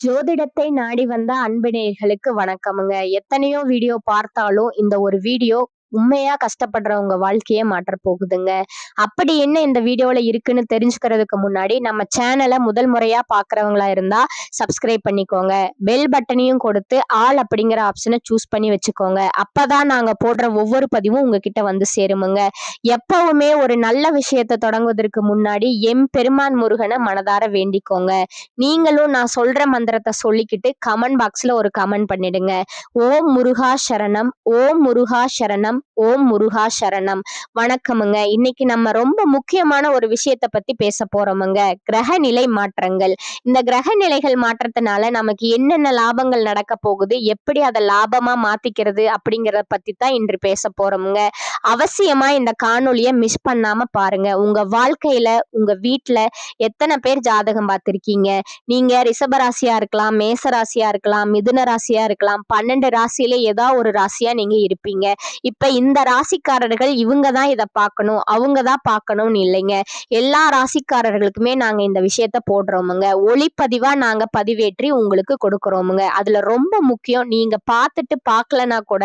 ஜோதிடத்தை நாடி வந்த அன்பு நேயர்களுக்கு வணக்கமுங்க. எத்தனையோ வீடியோ பார்த்தாலும் இந்த ஒரு வீடியோ உண்மையா கஷ்டப்படுறவங்க வாழ்க்கையே மாற்ற போகுதுங்க. அப்படி என்ன இந்த வீடியோல இருக்குன்னு தெரிஞ்சுக்கிறதுக்கு முன்னாடி நம்ம சேனலை முதல் முறையா பாக்குறவங்களா இருந்தா சப்ஸ்கிரைப் பண்ணிக்கோங்க. பெல் பட்டனையும் கொடுத்து ஆல் அப்படிங்கிற ஆப்ஷனை சூஸ் பண்ணி வச்சுக்கோங்க. அப்பதான் நாங்க போடுற ஒவ்வொரு பதிவும் உங்ககிட்ட வந்து சேருமுங்க. எப்பவுமே ஒரு நல்ல விஷயத்தை தொடங்குவதற்கு முன்னாடி எம் பெருமான் முருகனை மனதார வேண்டிக்கோங்க. நீங்களும் நான் சொல்ற மந்திரத்தை சொல்லிக்கிட்டு கமெண்ட் பாக்ஸ்ல ஒரு கமெண்ட் பண்ணிடுங்க. ஓம் முருகா சரணம். ஓம் முருகா சரணம். them. ஓம் முருகா சரணம். வணக்கமுங்க. இன்னைக்கு நம்ம ரொம்ப முக்கியமான ஒரு விஷயத்த பத்தி பேச போறோமுங்க. கிரக நிலை மாற்றங்கள். இந்த கிரக நிலைகள் மாற்றத்தினால நமக்கு என்னென்ன லாபங்கள் நடக்க போகுது? எப்படி அதை லாபமா மாத்திக்கிறது? அப்படிங்கறத பத்தி தான் இன்று பேச போறோமுங்க. அவசியமா இந்த காணொலியை மிஸ் பண்ணாம பாருங்க. உங்க வாழ்க்கையில உங்க வீட்டுல எத்தனை பேர் ஜாதகம் பார்த்திருக்கீங்க? நீங்க ரிஷபராசியா இருக்கலாம் மேச ராசியா இருக்கலாம் மிதுன ராசியா இருக்கலாம் பன்னெண்டு ராசியில ஏதாவது ஒரு ராசியா நீங்க இருப்பீங்க. இப்ப இந்த இந்த ராசிக்காரர்கள் இவங்க தான் இதை பார்க்கணும் அவங்க தான் பார்க்கணும்னு இல்லைங்க. எல்லா ராசிக்காரர்களுக்குமே நாங்கள் இந்த விஷயத்த போடுறோமுங்க. ஒளிப்பதிவாக நாங்கள் பதிவேற்றி உங்களுக்கு கொடுக்குறோமுங்க. அதில் ரொம்ப முக்கியம் நீங்கள் பார்த்துட்டு பார்க்கலனா கூட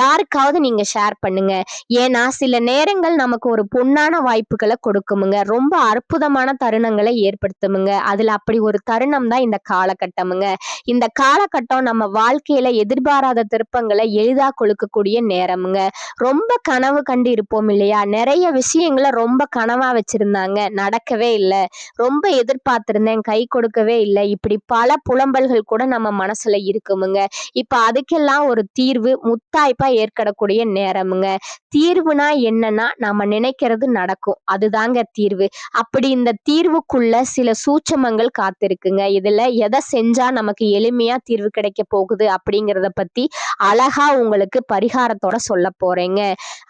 யாருக்காவது நீங்க ஷேர் பண்ணுங்க. ஏன்னா சில நேரங்கள் நமக்கு ஒரு பொன்னான வாய்ப்புகளை கொடுக்குமுங்க. ரொம்ப அற்புதமான தருணங்களை ஏற்படுத்துமுங்க. அதுல அப்படி ஒரு தருணம் தான் இந்த காலகட்டமுங்க. இந்த காலகட்டம் நம்ம வாழ்க்கையில எதிர்பாராத திருப்பங்களை எளிதா கொடுக்கக்கூடிய நேரமுங்க. ரொம்ப கனவு கண்டு இருப்போம் இல்லையா? நிறைய விஷயங்களை ரொம்ப கனவா வச்சிருந்தாங்க. நடக்கவே இல்லை. ரொம்ப எதிர்பார்த்திருந்தேன். கை கொடுக்கவே இல்லை. இப்படி பல புலம்பல்கள் கூட நம்ம மனசுல இருக்குமுங்க. இப்ப அதுக்கெல்லாம் ஒரு தீர்வு முத்தாய்ப்பா ஏற்படக்கூடிய நேரமுங்க. தீர்வுனா என்னன்னா நம்ம நினைக்கிறது நடக்கும். அதுதாங்க தீர்வு. அப்படி இந்த தீர்வுக்குள்ள சில சூட்சமங்கள் காத்திருக்குங்க. இதுல எதை செஞ்சா நமக்கு எளிமையா தீர்வு கிடைக்க போகுது அப்படிங்கிறத பத்தி அழகா உங்களுக்கு பரிகாரத்தோட சொல்ல போறேங்க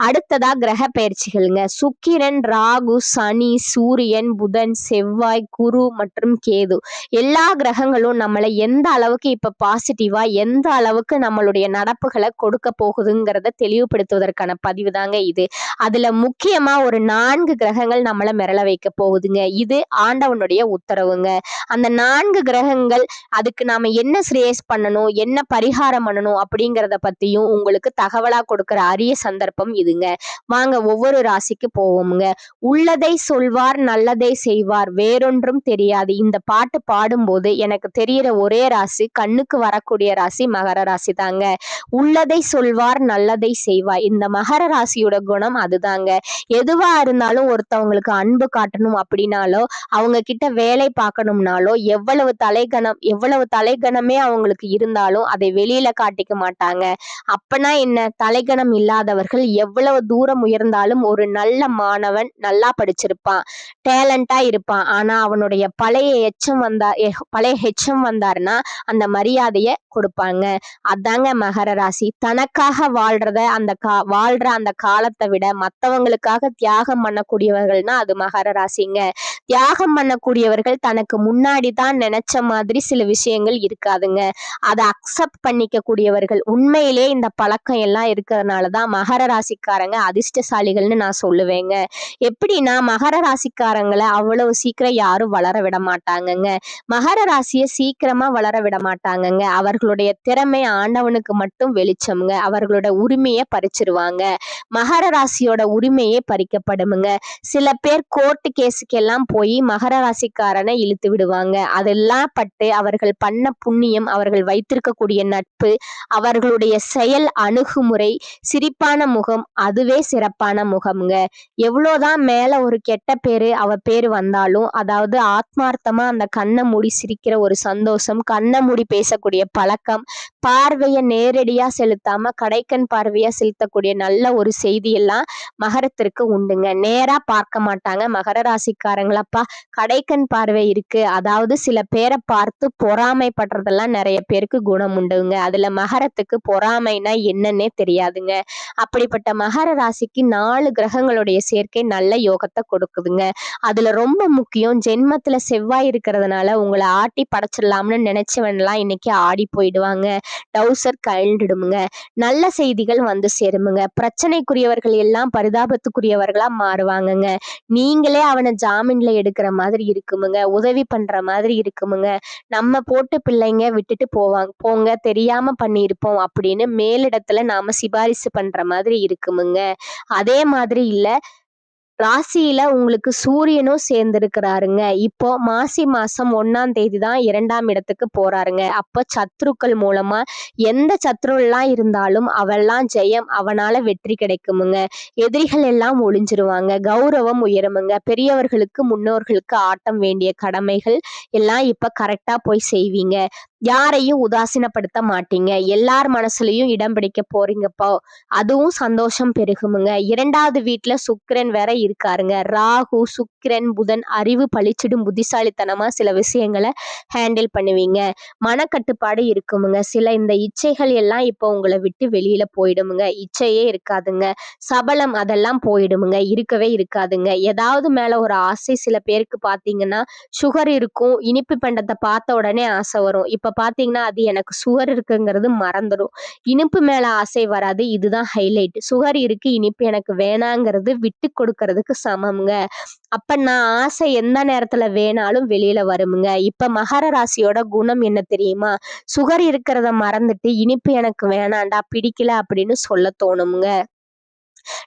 அடுத்ததா கிரக பயிற்சிகள்ங்க. சுக்கிரன் ராகு சனி சூரியன் புதன் செவ்வாய் குரு மற்றும் கேது. எல்லா கிரகங்களும் நம்மளை எந்த அளவுக்கு இப்ப பாசிட்டிவா எந்த அளவுக்கு நம்மளுடைய நடப்புகளை கொடுக்க போகுதுங்கிறத தெளிவுபடுத்துவதற்கான பதிவு தாங்க இது. அதுல முக்கியமா ஒரு நான்கு கிரகங்கள் நம்மளை மிரள வைக்க போகுதுங்க. இது ஆண்டவனுடைய உத்தரவுங்க. அந்த நான்கு கிரகங்கள் அதுக்கு நாம என்ன சிரேஸ் பண்ணணும் என்ன பரிகாரம் பண்ணணும் அப்படிங்கிறத பத்தியும் உங்களுக்கு தகவலா கொடுக்கிற அரிய சந்தர்ப்பம் இதுங்க. வாங்க ஒவ்வொரு ராசிக்கு போவோமுங்க. உள்ளதை சொல்வார் நல்லதை செய்வார். வேறொன்றும் தெரியாது. இந்த பாட்டு பாடும்போது எனக்கு தெரியிற ஒரே ராசி கண்ணுக்கு வரக்கூடிய ராசி மகர ராசி தாங்க. உள்ளதை சொல்வார் நல்லதை செய்வார். இந்த மகர ராசியோட குணம் அதுதாங்க. எதுவா இருந்தாலும் ஒருத்தவங்களுக்கு அன்பு காட்டணும் அப்படின்னாலோ அவங்க கிட்ட வேலை பார்க்கணும்னாலோ எவ்வளவு தலைகணம் எவ்வளவு தலைகணமே அவங்களுக்கு இருந்தாலும் அதை வெளியில காட்டிக்க மாட்டாங்க. அப்பனா என்ன? தலைகணம் மாணவர்கள் எவ்வளவு தூரம் உயர்ந்தாலும் ஒரு நல்ல மாணவன் நல்லா படிச்சிருப்பான் டேலண்டா இருப்பான். ஆனா அவனுடைய பழைய எச்சம் வந்தா பழைய ஹெச்சம் வந்தாருன்னா அந்த மரியாதைய கொடுப்பாங்க. அதாங்க மகர ராசி. தனக்காக வாழ்றத அந்த கா வாழ்ற அந்த காலத்தை விட மத்தவங்களுக்காக தியாகம் பண்ணக்கூடியவர்கள்னா அது மகர ராசிங்க. தியாகம் பண்ணக்கூடியவர்கள் தனக்கு முன்னாடி தான் நினைச்ச மாதிரி சில விஷயங்கள் இருக்காதுங்க. அதை அக்செப்ட் பண்ணிக்க கூடியவர்கள் உண்மையிலே இந்த பழக்கம் எல்லாம் இருக்கிறதுனால தான் மகர ராசிக்காரங்க அதிர்ஷ்டசாலிகள்னு நான் சொல்லுவேங்க. எப்படின்னா மகர ராசிக்காரங்களை அவ்வளவு சீக்கிரம் யாரும் வளர விட மாட்டாங்கங்க. மகர ராசியை சீக்கிரமா வளர விட மாட்டாங்கங்க. அவர்களுடைய திறமை ஆண்டவனுக்கு மட்டும் வெளிச்சமுங்க. அவர்களோட உரிமையை பறிச்சிருவாங்க. மகர ராசியோட உரிமையே பறிக்கப்படுமுங்க. சில பேர் கோர்ட்டு கேஸுக்கெல்லாம் போய் மகர ராசிக்காரனை இழுத்து விடுவாங்க. அதெல்லாம் பட்டு அவர்கள் பண்ண புண்ணியம் அவர்கள் வைத்திருக்கக்கூடிய நட்பு அவர்களுடைய செயல் அணுகுமுறை சிரிப்பான முகம் அதுவே சிறப்பான முகம்ங்க. எவ்வளோதான் மேல ஒரு கெட்ட பேரு அவ பேரு வந்தாலும் அதாவது ஆத்மார்த்தமா அந்த கண்ணை மூடி சிரிக்கிற ஒரு சந்தோஷம் கண்ணை மூடி பேசக்கூடிய பழக்கம் பார்வையை நேரடியா செலுத்தாம கடைக்கண் பார்வையா செலுத்தக்கூடிய நல்ல ஒரு செய்தி எல்லாம் மகரத்திற்கு உண்டுங்க. நேரா பார்க்க மாட்டாங்க. மகர ராசிக்காரங்களப்பா கடைக்கண் பார்வை இருக்கு. அதாவது சில பேரை பார்த்து பொறாமைப்படுறதெல்லாம் நிறைய பேருக்கு குணம் உண்டுங்க. அதுல மகரத்துக்கு பொறாமைனா என்னன்னே தெரியாதுங்க. அப்படிப்பட்ட மகர ராசிக்கு நாலு கிரகங்களுடைய சேர்க்கை நல்ல யோகத்தை கொடுக்குதுங்க. அதுல ரொம்ப முக்கியம் ஜென்மத்துல செவ்வாய் இருக்கிறதுனால உங்களை ஆட்டி படைச்சிடலாம்னு நினைச்சவன்லாம் இன்னைக்கு ஆடி போயிடுவாங்க. டவுசர் கழண்டுடுமுங்க. நல்ல செய்திகள் வந்து சேருமுங்க. பிரச்சனைக்குரியவர்கள் எல்லாம் பரிதாபத்துக்குரியவர்களா மாறுவாங்கங்க. நீங்களே அவனை ஜாமீன்ல எடுக்கிற மாதிரி இருக்குமுங்க. உதவி பண்ற மாதிரி இருக்குமுங்க. நம்ம போட்டு பிள்ளைங்க விட்டுட்டு போவாங்க. போங்க தெரியாம பண்ணியிருப்போம் அப்படின்னு மேலிடத்துல நாம சிபாரிசு பண்ற மாதிரி இருக்குமுங்க. அதே மாதிரி இல்ல ராசியில உங்களுக்கு சூரியனும் சேர்ந்திருக்கிறாருங்க. இப்போ மாசி மாசம் ஒன்னாம் தேதி தான் இரண்டாம் இடத்துக்கு போறாருங்க. அப்ப சத்ருக்கள் மூலமா எந்த சத்ருலாம் இருந்தாலும் அவெல்லாம் ஜெயம் அவனால வெற்றி கிடைக்குமுங்க. எதிரிகள் எல்லாம் ஒளிஞ்சிருவாங்க. கௌரவம் உயருமுங்க. பெரியவர்களுக்கு முன்னோர்களுக்கு ஆட்டம் வேண்டிய கடமைகள் எல்லாம் இப்ப கரெக்டா போய் செய்வீங்க. யாரையும் உதாசீனப்படுத்த மாட்டீங்க. எல்லார் மனசுலையும் இடம் பிடிக்க போறீங்கப்போ. அதுவும் சந்தோஷம் பெருகுமுங்க. இரண்டாவது வீட்டுல சுக்கிரன் வேற இருக்காருங்க. ராகு சுக்கிரன் புதன் அறிவு பழிச்சிடும் புத்திசாலித்தனமா சில விஷயங்களை ஹேண்டில் பண்ணுவீங்க. மனக்கட்டுப்பாடு இருக்குமுங்க. சில இந்த இச்சைகள் எல்லாம் இப்போ உங்களை விட்டு வெளியில போயிடுமுங்க. இச்சையே இருக்காதுங்க. சபலம் அதெல்லாம் போயிடுமுங்க. இருக்கவே இருக்காதுங்க. ஏதாவது மேல ஒரு ஆசை சில பேருக்கு பாத்தீங்கன்னா சுகர் இருக்கும் இனிப்பு பண்டத்தை பார்த்த உடனே ஆசை வரும். இப்ப பார்த்தீங்கன்னா அது எனக்கு சுகர் இருக்குங்கிறது மறந்துடும். இனிப்பு மேல ஆசை வராது. இதுதான் ஹைலைட் சுகர் இருக்கு இனிப்பு எனக்கு வேணாங்கிறது விட்டு கொடுக்கறதுக்கு சமம்ங்க. அப்ப நான் ஆசை எந்த நேரத்துல வேணாலும் வெளியில வருமுங்க. இப்ப மகர ராசியோட குணம் என்ன தெரியுமா? சுகர் இருக்கிறத மறந்துட்டு இனிப்பு எனக்கு வேணாண்டா பிடிக்கல அப்படின்னு சொல்ல தோணுமுங்க.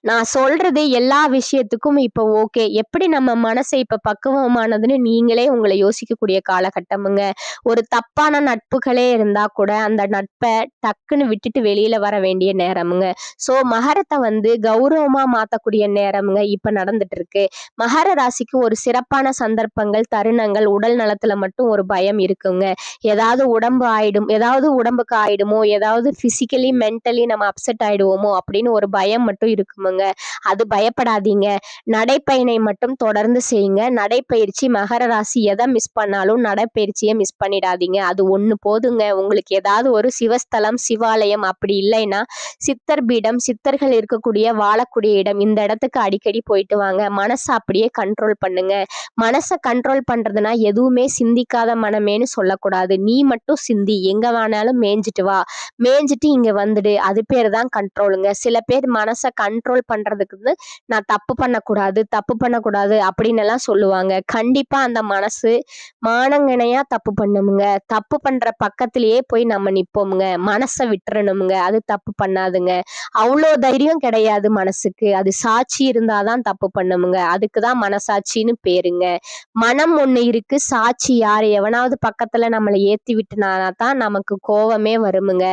நான் சொல்றது எல்லா விஷயத்துக்கும் இப்போ ஓகே. எப்படி நம்ம மனசை இப்ப பக்குவமானதுன்னு நீங்களே உங்களை யோசிக்கக்கூடிய காலகட்டமுங்க. ஒரு தப்பான நட்புகளே இருந்தா கூட அந்த நட்பை டக்குன்னு விட்டுட்டு வெளியில வர வேண்டிய நேரமுங்க. ஸோ மகரத்தை வந்து கௌரவமா மாத்தக்கூடிய நேரமுங்க இப்ப நடந்துட்டு இருக்கு மகர ராசிக்கு ஒரு சிறப்பான சந்தர்ப்பங்கள் தருணங்கள் உடல் நலத்துல மட்டும் ஒரு பயம் இருக்குங்க. ஏதாவது உடம்பு ஆயிடும் ஏதாவது உடம்புக்கு ஆயிடுமோ ஏதாவது பிசிக்கலி மென்டலி நம்ம அப்செட் ஆயிடுவோமோ அப்படின்னு ஒரு பயம் மட்டும் இருக்கு. இருக்குமுங்க. அது பயப்படாதீங்க. நடைப்பயணை மட்டும் தொடர்ந்து செய்யுங்க. நடைப்பயிற்சி மகர ராசி எதை மிஸ் பண்ணாலும் நடைப்பயிற்சியை மிஸ் பண்ணிடாதீங்க. அது ஒன்று போதுங்க. உங்களுக்கு ஏதாவது ஒரு சிவஸ்தலம் சிவாலயம் அப்படி இல்லைன்னா சித்தர் பீடம் சித்தர்கள் இருக்கக்கூடிய வாழக்கூடிய இடம் இந்த இடத்துக்கு அடிக்கடி போயிட்டு வாங்க. மனசை அப்படியே கண்ட்ரோல் பண்ணுங்க. மனசை கண்ட்ரோல் பண்றதுனா எதுவுமே சிந்திக்காத மனமேன்னு சொல்லக்கூடாது. நீ மட்டும் சிந்தி. எங்க வேணாலும் மேய்ஞ்சிட்டு வா. மேய்ஞ்சிட்டு இங்க வந்துடு. அது பேர் தான் கண்ட்ரோலுங்க சில பேர் மனசை கண்ட்ரோல் பண்றதுக்கு வந்து நான் தப்பு பண்ணக்கூடாது தப்பு பண்ணக்கூடாது அப்படின்னு எல்லாம் சொல்லுவாங்க. கண்டிப்பா அந்த மனசு மானங்கனையா தப்பு பண்ணுமுங்க. தப்பு பண்ற பக்கத்திலேயே போய் நம்ம நிப்போமுங்க. மனசை விட்டுறணுமுங்க. அது தப்பு பண்ணாதுங்க. அவ்வளோ தைரியம் கிடையாது மனசுக்கு. அது சாட்சி இருந்தாதான் தப்பு பண்ணுமுங்க. அதுக்கு தான் மனசாட்சின்னு பேருங்க. மனம் ஒண்ணு இருக்கு சாட்சி யார்? எவனாவது பக்கத்துல நம்மளை ஏத்தி விட்டுனா தான் நமக்கு கோவமே வருமுங்க.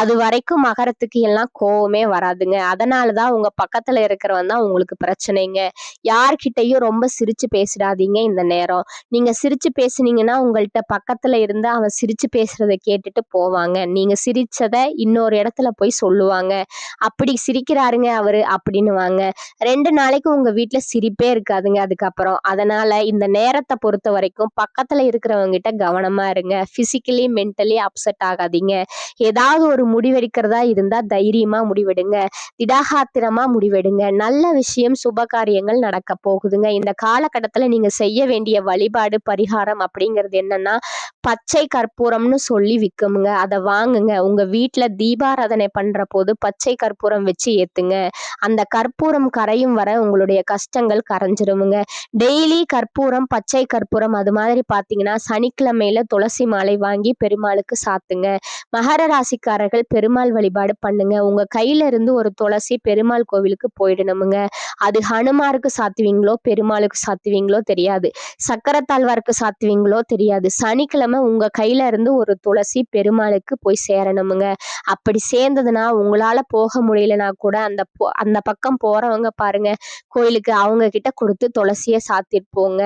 அது வரைக்கும் மகரத்துக்கு எல்லாம் கோவமே வராதுங்க. அதனால தான் உங்க உங்க பக்கத்துல இருக்கிறவன் தான் உங்களுக்கு பிரச்சனைங்க. யார்கிட்டயும் ரொம்ப சிரிச்சு பேசிடாதீங்க இந்த நேரம். நீங்க சிரிச்சு பேசுனீங்கன்னா உங்கள்கிட்ட பக்கத்துல இருந்து அவன் சிரிச்சு பேசுறத கேட்டுட்டு போவாங்க. நீங்க சிரிச்சத இன்னொரு இடத்துல போய் சொல்லுவாங்க. அப்படி சிரிக்கிறாருங்க அவரு அப்படின்னுவாங்க. ரெண்டு நாளைக்கு உங்க வீட்டுல சிரிப்பே இருக்காதுங்க அதுக்கப்புறம். அதனால இந்த நேரத்தை பொறுத்த வரைக்கும் பக்கத்துல இருக்கிறவங்க கிட்ட கவனமா இருங்க. பிசிக்கலி மென்டலி அப்செட் ஆகாதீங்க. ஏதாவது ஒரு முடிவெடுக்கிறதா இருந்தா தைரியமா முடிவெடுங்க. திடாகாத்திரமா முடிவெடுங்க. நல்ல விஷயம் சுப காரியங்கள் நடக்க போகுதுங்க. இந்த காலகட்டத்தில் நீங்க செய்ய வேண்டிய வழிபாடு பரிகாரம் அப்படிங்கிறது என்னன்னா பச்சை கற்பூரம்னு சொல்லி விற்குமுங்க அதை வாங்குங்க. உங்க வீட்டில் தீபாராதனை பண்ற போது பச்சை கற்பூரம் வச்சு ஏத்துங்க. அந்த கற்பூரம் கரையும் வர உங்களுடைய கஷ்டங்கள் கரைஞ்சிருமுங்க. டெய்லி கற்பூரம் பச்சை கற்பூரம் அது மாதிரி பார்த்தீங்கன்னா சனிக்கிழமையில துளசி மாலை வாங்கி பெருமாளுக்கு சாத்துங்க. மகர ராசிக்காரர்கள் பெருமாள் வழிபாடு பண்ணுங்க. உங்க கையில இருந்து ஒரு துளசி பெருமாள் கோவிலுக்கு போயிடணுமுங்க. அது ஹனுமாருக்கு சாத்துவீங்களோ பெருமாளுக்கு சாத்துவீங்களோ தெரியாது. சக்கரத்தாழ்வாருக்கு சாத்துவீங்களோ தெரியாது. சனிக்கிழமை உங்க கையில இருந்து ஒரு துளசி பெருமாளுக்கு போய் சேரணுமுங்க. அப்படி சேர்ந்ததுன்னா உங்களால போக முடியலனா கூட அந்த அந்த பக்கம் போறவங்க பாருங்க. கோயிலுக்கு அவங்க கிட்ட கொடுத்து துளசியை சாத்திட்டு போங்க.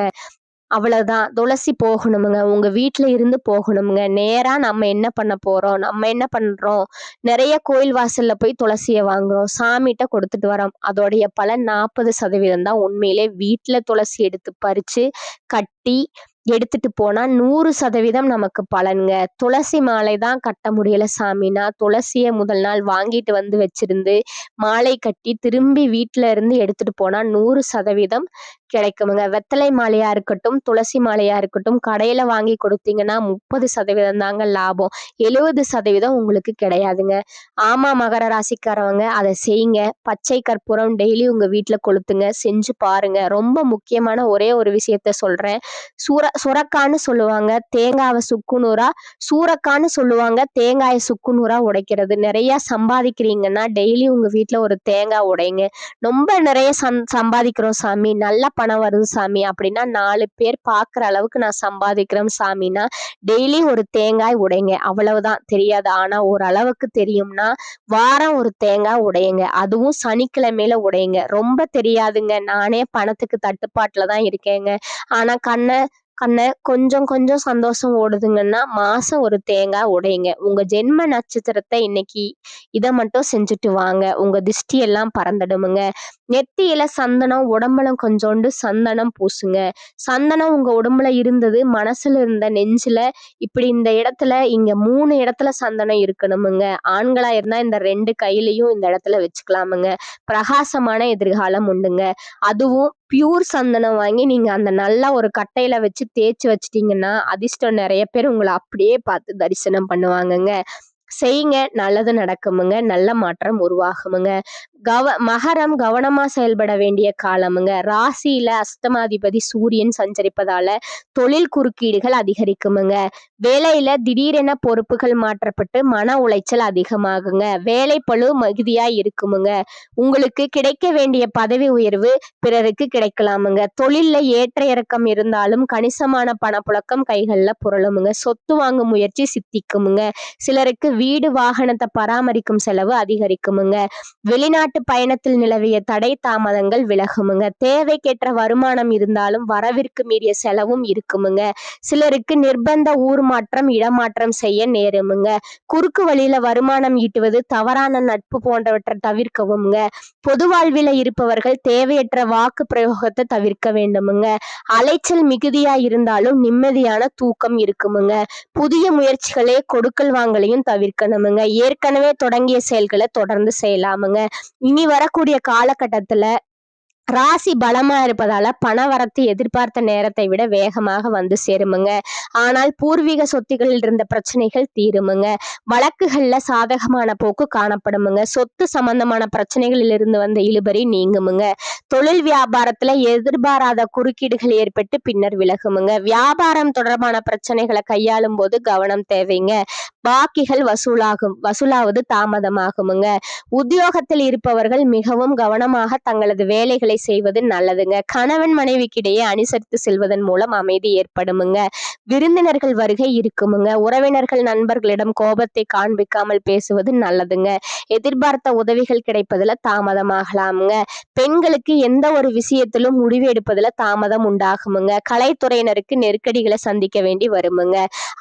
அவ்வளோதான் துளசி போகணுமுங்க. உங்கள் வீட்டில் இருந்து போகணுமுங்க. நேராக நம்ம என்ன பண்ண போகிறோம் நம்ம என்ன பண்ணுறோம் நிறைய கோயில் வாசலில் போய் துளசியை வாங்குறோம். சாமிகிட்ட கொடுத்துட்டு வரோம். அதோடைய பலன் நாற்பது சதவீதம் தான் உண்மையிலே. வீட்டில் துளசி எடுத்து பறித்து கட்டி எடுத்துட்டு போனா நூறு சதவீதம் நமக்கு பலனுங்க. துளசி மாலை தான் கட்ட முடியல சாமினா. துளசியை முதல் நாள் வாங்கிட்டு வந்து வச்சிருந்து மாலை கட்டி திரும்பி வீட்டில இருந்து எடுத்துட்டு போனா நூறு சதவீதம் கிடைக்குமுங்க. வெத்தலை மாலையா இருக்கட்டும் துளசி மாலையா இருக்கட்டும் கடையில வாங்கி கொடுத்தீங்கன்னா முப்பது சதவீதம் தாங்க லாபம். எழுபது சதவீதம் உங்களுக்கு கிடையாதுங்க. ஆமா மகர ராசிக்காரவங்க அதை செய்யுங்க. பச்சை கற்பூரம் டெய்லி உங்க வீட்டுல கொளுத்துங்க. செஞ்சு பாருங்க. ரொம்ப முக்கியமான ஒரே ஒரு விஷயத்த சொல்றேன். சூற சுரக்கான்னு சொல்லுவாங்க. தேங்காவை சுக்குநூறா சூரக்கான்னு சொல்லுவாங்க. தேங்காயை சுக்குநூறா உடைக்கிறது. நிறைய சம்பாதிக்கிறீங்கன்னா டெய்லி உங்க வீட்டுல ஒரு தேங்காய் உடைங்க. ரொம்ப நிறைய சம் சம்பாதிக்கிறோம் சாமி. நல்லா பணம் வருது சாமி. அப்படின்னா நாலு பேர் பார்க்குற அளவுக்கு நான் சம்பாதிக்கிறேன் சாமின்னா டெய்லி ஒரு தேங்காய் உடைங்க. அவ்வளவுதான். தெரியாது. ஆனா ஓரளவுக்கு தெரியும்னா வாரம் ஒரு தேங்காய் உடையுங்க. அதுவும் சனிக்கிழமையில உடையுங்க. ரொம்ப தெரியாதுங்க. நானே பணத்துக்கு தட்டுப்பாட்டில் தான் இருக்கேங்க. ஆனால் கண்ணை கண்ணை கொஞ்சம் கொஞ்சம் சந்தோஷம் ஓடுதுங்கன்னா மாசம் ஒரு தேங்காய் உடையுங்க. உங்க ஜென்ம நட்சத்திரத்தை இன்னைக்கு இதை மட்டும் செஞ்சுட்டு வாங்க. உங்க திஷ்டி எல்லாம் பறந்துடுமுங்க. நெத்தியில சந்தனம் உடம்புல கொஞ்சோண்டு சந்தனம் பூசுங்க. சந்தனம் உங்க உடம்புல இருந்தது மனசுல இருந்த நெஞ்சில் இப்படி இந்த இடத்துல இங்க மூணு இடத்துல சந்தனம் இருக்கணுமுங்க. ஆண்களா இருந்தா இந்த ரெண்டு கையிலையும் இந்த இடத்துல வச்சுக்கலாமுங்க. பிரகாசமான எதிர்காலம் உண்டுங்க. அதுவும் பியூர் சந்தனம் வாங்கி நீங்கள் அந்த நல்லா ஒரு கட்டையில் வச்சு தேய்ச்சி வச்சிட்டிங்கன்னா அதிர்ஷ்டம் நிறைய பேர் உங்களை அப்படியே பார்த்து தரிசனம் பண்ணுவாங்கங்க. செய்யுங்க நல்லது நடக்குமுங்க நல்ல மாற்றம் உருவாகுமுங்க. கவ மகரம் கவனமா செயல்பட வேண்டிய காலமுங்க. ராசியில அஸ்தமாதிபதி சூரியன் சஞ்சரிப்பதால தொழில் குறுக்கீடுகள் அதிகரிக்குமுங்க. வேலையில திடீரென பொறுப்புகள் மாற்றப்பட்டு மன உளைச்சல் அதிகமாகுங்க. வேலை பழு மிகுதியா இருக்குமுங்க. உங்களுக்கு கிடைக்க வேண்டிய பதவி உயர்வு பிறருக்கு கிடைக்கலாமுங்க. தொழில்ல ஏற்ற இறக்கம் இருந்தாலும் கணிசமான பணப்புழக்கம் கைகள்ல புரளுமுங்க. சொத்து வாங்கும் முயற்சி சித்திக்குமுங்க. சிலருக்கு வீடு வாகனத்தை பராமரிக்கும் செலவு அதிகரிக்குமுங்க. வெளிநாட்டு பயணத்தில் நிலவிய தடை தாமதங்கள் விலகுமுங்க. தேவைக்கேற்ற வருமானம் இருந்தாலும் வரவிற்கு மீறிய செலவும் இருக்குமுங்க. சிலருக்கு நிர்பந்த ஊர் மாற்றம் இடமாற்றம் செய்ய நேருமுங்க. குறுக்கு வழியில வருமானம் ஈட்டுவது தவறான நட்பு போன்றவற்றை தவிர்க்கவும்ங்க. பொது வாழ்வில இருப்பவர்கள் தேவையற்ற வாக்கு பிரயோகத்தை தவிர்க்க வேண்டுமுங்க. அலைச்சல் மிகுதியா இருந்தாலும் நிம்மதியான தூக்கம் இருக்குமுங்க. புதிய முயற்சிகளே கொடுக்கல் வாங்கலையும் இருக்கணுமுங்க. ஏற்கனவே தொடங்கிய செயல்களை தொடர்ந்து செய்யலாமுங்க. இனி வரக்கூடிய காலகட்டத்தில் ராசி பலமா இருப்பதால பண வரத்து எதிர்பார்த்த நேரத்தை விட வேகமாக வந்து சேருமுங்க. ஆனால் பூர்வீக சொத்துகளில் இருந்த பிரச்சனைகள் தீருமுங்க. வழக்குகள்ல சாதகமான போக்கு காணப்படுமுங்க. சொத்து சம்பந்தமான பிரச்சனைகளில் இருந்து வந்த இழுபறி நீங்குமுங்க. தொழில் வியாபாரத்துல எதிர்பாராத குறுக்கீடுகள் ஏற்பட்டு பின்னர் விலகுமுங்க. வியாபாரம் தொடர்பான பிரச்சனைகளை கையாளும் போது கவனம் தேவைங்க. பாக்கிகள் வசூலாகும் வசூலாவது தாமதமாகுமுங்க. உத்தியோகத்தில் இருப்பவர்கள் மிகவும் கவனமாக தங்களது வேலைகளை விஷயங்களை செய்வது நல்லதுங்க. கணவன் மனைவிக்கிடையே அனுசரித்து செல்வதன் மூலம் அமைதி ஏற்படுமுங்க. விருந்தினர்கள் வருகை இருக்குமுங்க. உறவினர்கள் நண்பர்களிடம் கோபத்தை காண்பிக்காமல் பேசுவது நல்லதுங்க. எதிர்பார்த்த உதவிகள் கிடைப்பதுல தாமதமாகலாமுங்க. பெண்களுக்கு எந்த ஒரு விஷயத்திலும் முடிவு எடுப்பதுல தாமதம் உண்டாகுமுங்க. கலைத்துறையினருக்கு நெருக்கடிகளை சந்திக்க வேண்டி வருமுங்க.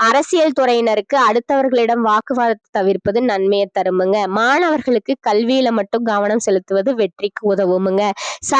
அரசியல் துறையினருக்கு அடுத்தவர்களிடம் வாக்குவாதத்தை தவிர்ப்பது நன்மையை தருமுங்க. மாணவர்களுக்கு கல்வியில மட்டும் கவனம் செலுத்துவது வெற்றிக்கு உதவுமுங்க.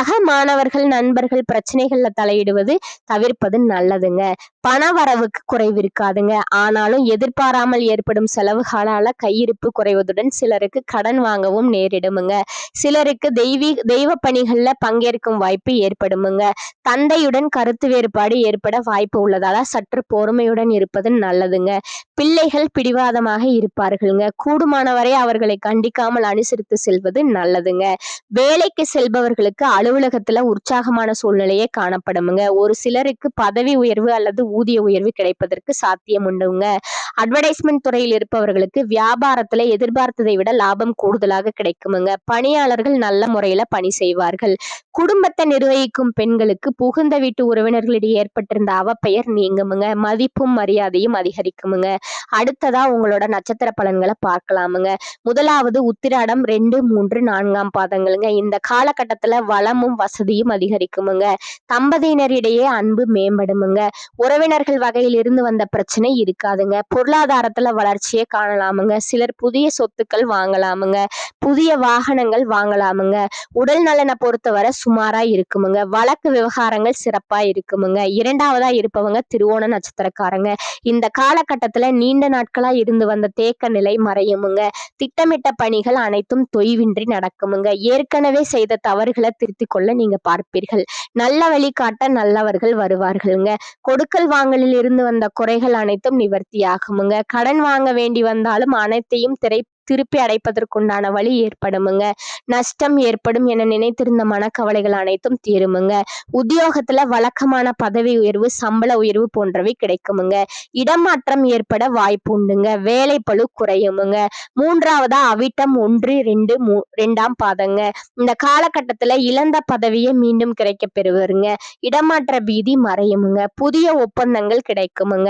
சக மாணவர்கள் நண்பர்கள் பிரச்சனைகள்ல தலையிடுவது தவிர்ப்பது நல்லதுங்க. பண வரவுக்கு குறைவு இருக்காதுங்க. ஆனாலும் எதிர்பாராமல் ஏற்படும் செலவுகளால கையிருப்பு குறைவதுடன் சிலருக்கு கடன் வாங்கவும் நேரிடுமுங்க. சிலருக்கு தெய்வீ தெய்வ பணிகள்ல பங்கேற்கும் வாய்ப்பு ஏற்படுமுங்க. தந்தையுடன் கருத்து வேறுபாடு ஏற்பட வாய்ப்பு உள்ளதால சற்று பொறுமையுடன் இருப்பது நல்லதுங்க. பிள்ளைகள் பிடிவாதமாக இருப்பார்களுங்க. கூடுமானவரை அவர்களை கண்டிக்காமல் அனுசரித்து செல்வது நல்லதுங்க. வேலைக்கு செல்பவர்களுக்கு அலுவலகத்துல உற்சாகமான சூழ்நிலையே காணப்படுமுங்க. ஒரு சிலருக்கு பதவி உயர்வு அல்லது ஊதிய உயர்வு கிடைப்பதற்கு சாத்தியம் உண்டுங்க. அட்வர்டைஸ்மெண்ட் துறையில் இருப்பவர்களுக்கு வியாபாரத்துல எதிர்பார்த்ததை விட லாபம் கூடுதலாக கிடைக்குமுங்க. பணியாளர்கள் நல்ல முறையில பணி செய்வார்கள். குடும்பத்தை நிர்வகிக்கும் பெண்களுக்கு புகுந்த வீட்டு உறவினர்களிடையே ஏற்பட்டிருந்த அவப்பெயர் நீங்குமுங்க. மதிப்பும் மரியாதையும் அதிகரிக்குமுங்க. அடுத்ததா உங்களோட நட்சத்திர பலன்களை பார்க்கலாமுங்க. முதலாவது உத்திராடம் ரெண்டு மூன்று நான்காம் பாதங்களுங்க. இந்த காலகட்டத்துல வளம் செல்வமும் வசதியும் அதிகரிக்குமுங்க. தம்பதியினரிடையே அன்பு மேம்படுமுங்க. உறவினர்கள் வகையில் இருந்து வந்த பிரச்சனை இருக்காதுங்க. பொருளாதாரத்துல வளர்ச்சியை காணலாமுங்க. சிலர் புதிய சொத்துக்கள் வாங்கலாமுங்க. புதிய வாகனங்கள் வாங்கலாமுங்க. உடல் நலனை பொறுத்தவரை சுமாரா இருக்குமுங்க. வழக்கு விவகாரங்கள் சிறப்பா இருக்குமுங்க. இரண்டாவதா இருப்பவங்க திருவோண நட்சத்திரக்காரங்க. இந்த காலகட்டத்துல நீண்ட நாட்களா இருந்து வந்த தேக்க நிலை மறையுமுங்க. திட்டமிட்ட பணிகள் அனைத்தும் தொய்வின்றி நடக்குமுங்க. ஏற்கனவே செய்த தவறுகளை திருத்தி கொள்ள நீங்க பார்ப்பீர்கள். நல்ல வழிகாட்ட நல்லவர்கள் வருவார்களுங்க. கொடுக்கல் வாங்கலில் இருந்து வந்த குறைகள் அனைத்தும் நிவர்த்தியாகுமுங்க. கடன் வாங்க வேண்டி வந்தாலும் அனைத்தையும் திரை திருப்பி அடைப்பதற்குண்டான வழி ஏற்படுமுங்க. நஷ்டம் ஏற்படும் என நினைத்திருந்த மனக்கவலைகள் அனைத்தும் தீருமுங்க. உத்தியோகத்துல வழக்கமான பதவி உயர்வு சம்பள உயர்வு போன்றவை கிடைக்குமுங்க. இடமாற்றம் ஏற்பட வாய்ப்பு உண்டுங்க வேலை பழு குறையுமுங்க. மூன்றாவதா அவிட்டம் ஒன்று ரெண்டு மூ ரெண்டாம் பாதங்க. இந்த காலகட்டத்துல இழந்த பதவியை மீண்டும் கிடைக்க பெறுவருங்க. இடமாற்ற பீதி மறையுமுங்க. புதிய ஒப்பந்தங்கள் கிடைக்குமுங்க.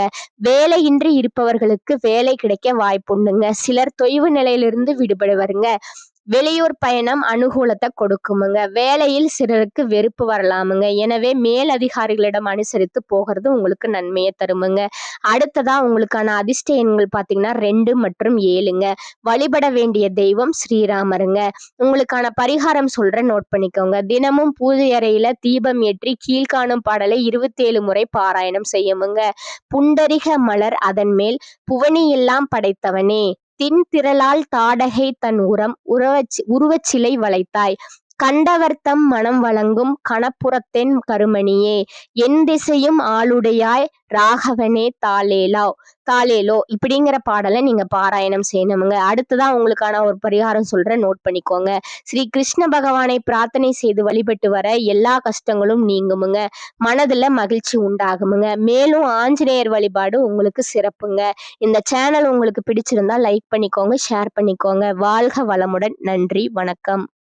வேலையின்றி இருப்பவர்களுக்கு வேலை கிடைக்க வாய்ப்புண்டுங்க. சிலர் தொய்வு நிலை நிலையிலிருந்து விடுபடுவாருங்க. வெளியூர் பயணம் அனுகூலத்தை கொடுக்குமுங்க. வேலையில் சிலருக்கு வெறுப்பு வரலாமுங்க. எனவே மேலதிகாரிகளிடம் அனுசரித்து போகிறது உங்களுக்கு நன்மையை தருமுங்க. அடுத்ததா உங்களுக்கான அதிர்ஷ்ட எண்கள் பார்த்தீங்கன்னா ரெண்டு மற்றும் ஏழுங்க. வழிபட வேண்டிய தெய்வம் ஸ்ரீராமருங்க. உங்களுக்கான பரிகாரம் சொல்ற நோட் பண்ணிக்கோங்க. தினமும் பூஜை அறையில தீபம் ஏற்றி கீழ்காணும் பாடலை இருபத்தேழு முறை பாராயணம் செய்யுமுங்க. புண்டரிக மலர் அதன் மேல். புவனி எல்லாம் படைத்தவனே. தின் திரளால் தாடகை தன் உரம் உருவச் உருவச்சிலை வளைத்தாய். கண்டவர்த்தம் மனம் வழங்கும் கணப்புறத்தென் கருமணியே என் திசையும் ஆளுடையாய் ராகவனே தாலேலா தாலேலோ இப்படிங்கிற பாடலை நீங்க பாராயணம் செய்யணுமுங்க. அடுத்ததான் உங்களுக்கான ஒரு பரிகாரம் சொல்கிறேன் நோட் பண்ணிக்கோங்க. ஸ்ரீ கிருஷ்ண பகவானை பிரார்த்தனை செய்து வழிபட்டு வர எல்லா கஷ்டங்களும் நீங்குமுங்க. மனதுல மகிழ்ச்சி உண்டாகுமுங்க. மேலும் ஆஞ்சநேயர் வழிபாடு உங்களுக்கு சிறப்புங்க. இந்த சேனல் உங்களுக்கு பிடிச்சிருந்தா லைக் பண்ணிக்கோங்க ஷேர் பண்ணிக்கோங்க. வாழ்க வளமுடன். நன்றி வணக்கம்.